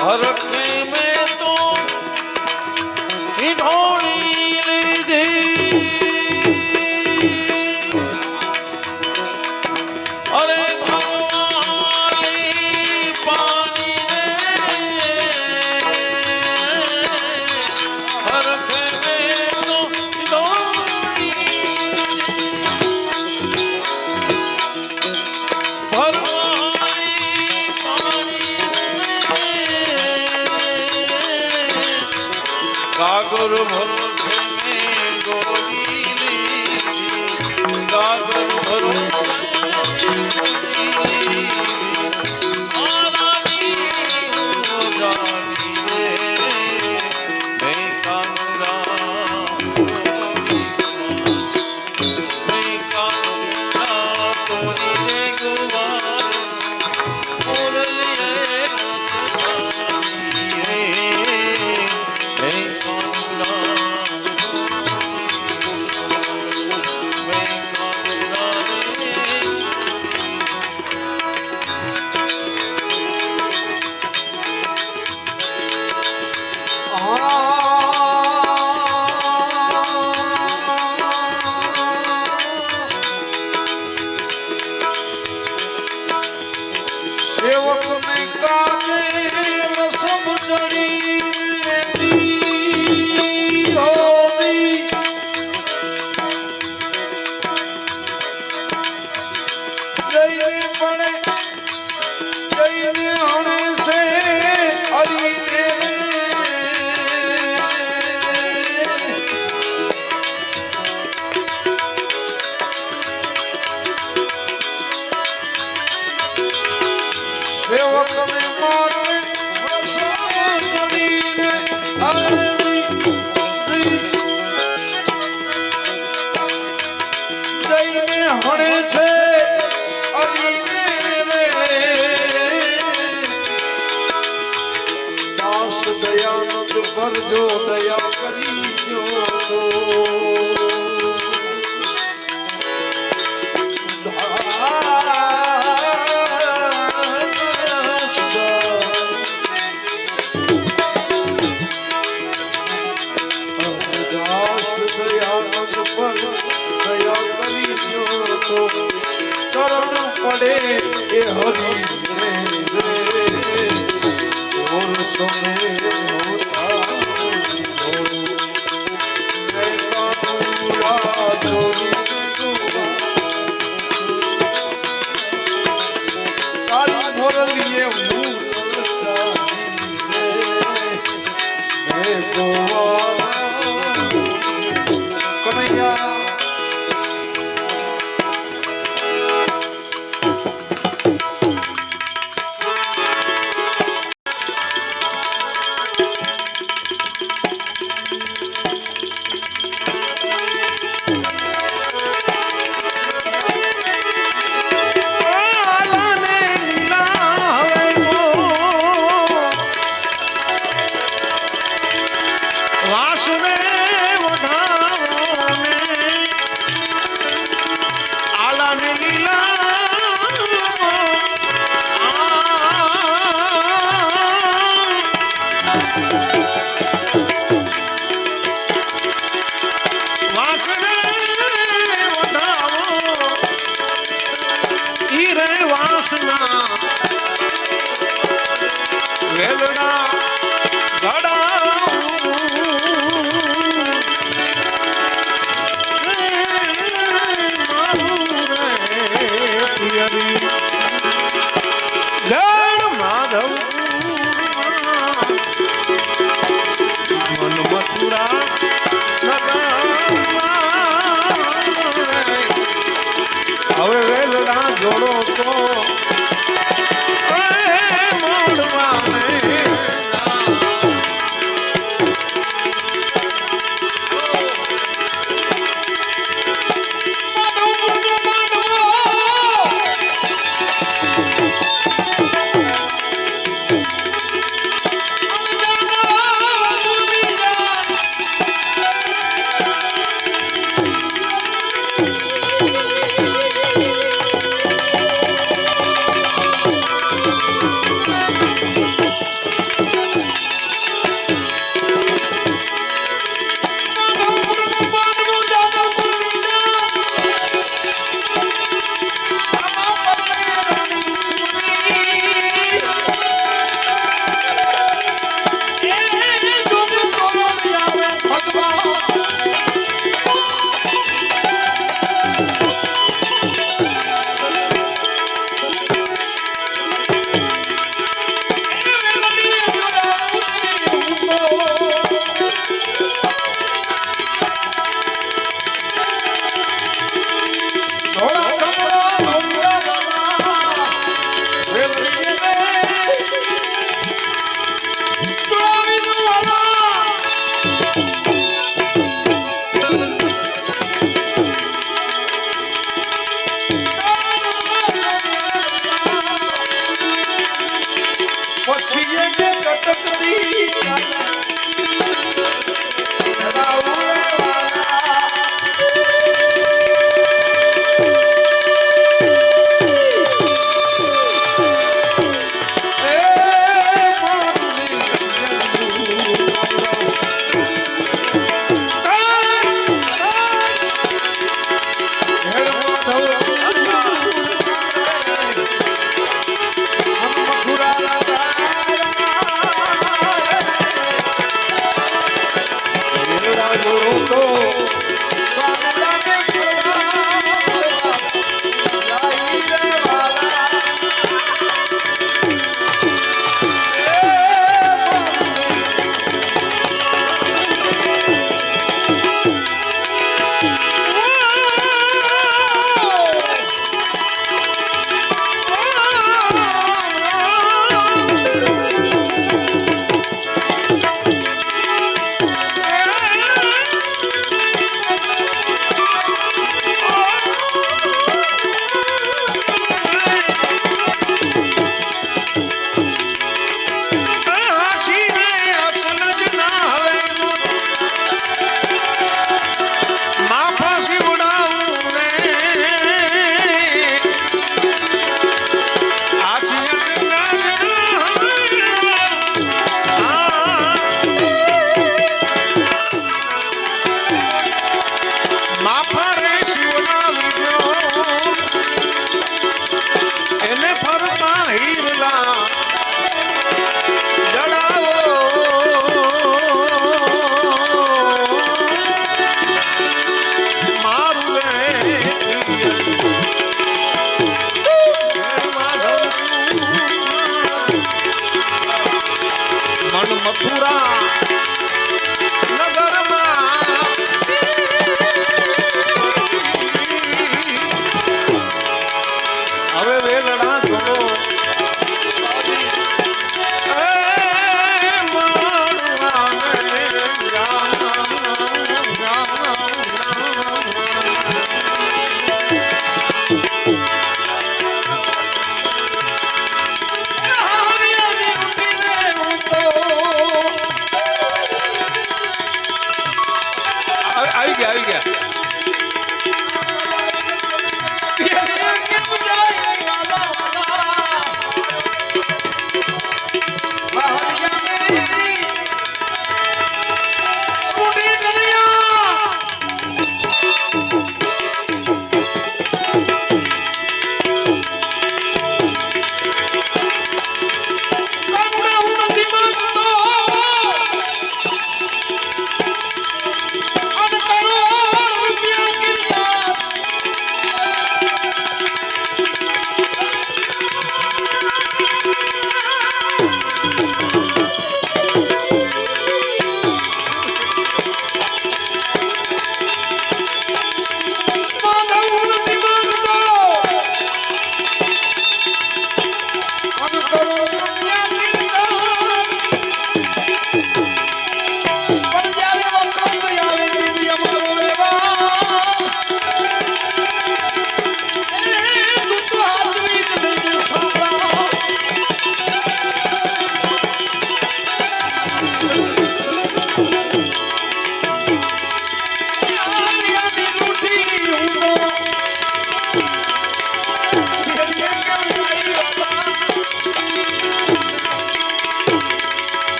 हर में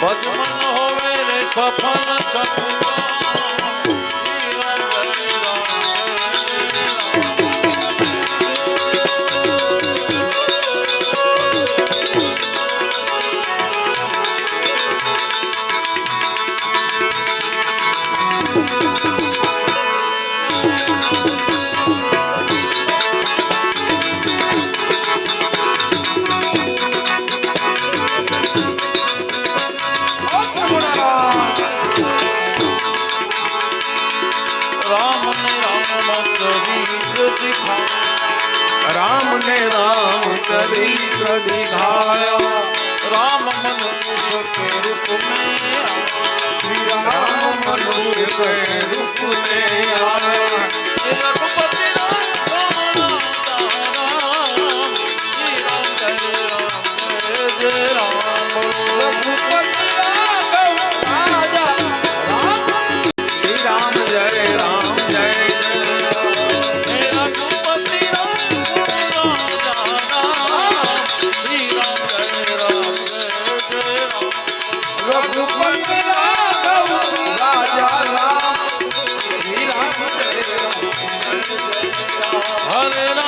ভজন হবে রে সফল সফল રામ ને રામ કરી કરી ઘાયા રામ મનુષ્ય કે રૂપ મેં શ્રી રામ મનુષ્ય હરે રામ.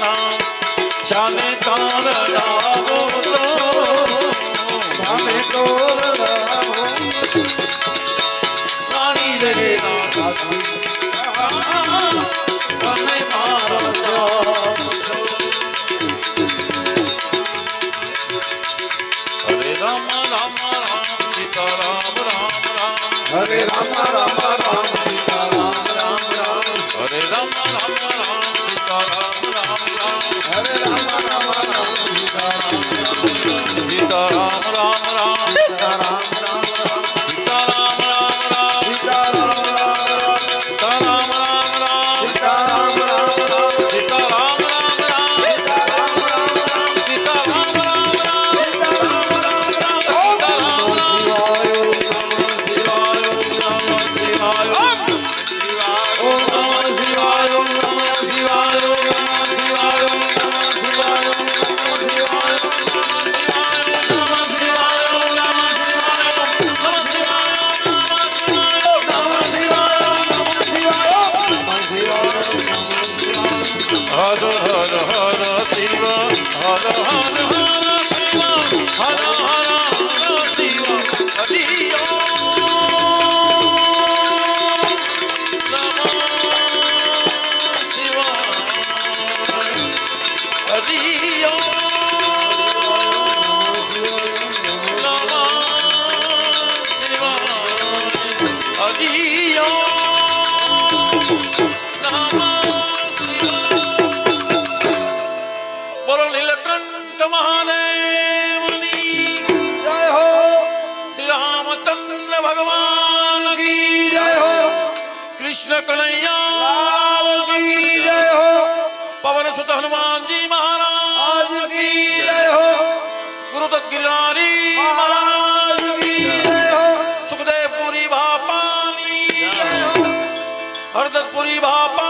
নাম। চালে হর হর হর শিব হর হর হর শিব হর হর कृष्ण कन्हैया की जय हो पवन सुत हनुमान जी महाराज की जय हो गुरु दत्त गिरनारी महाराज की जय हो सुखदेव पुरी भापानी हरदत्तपुरी भापा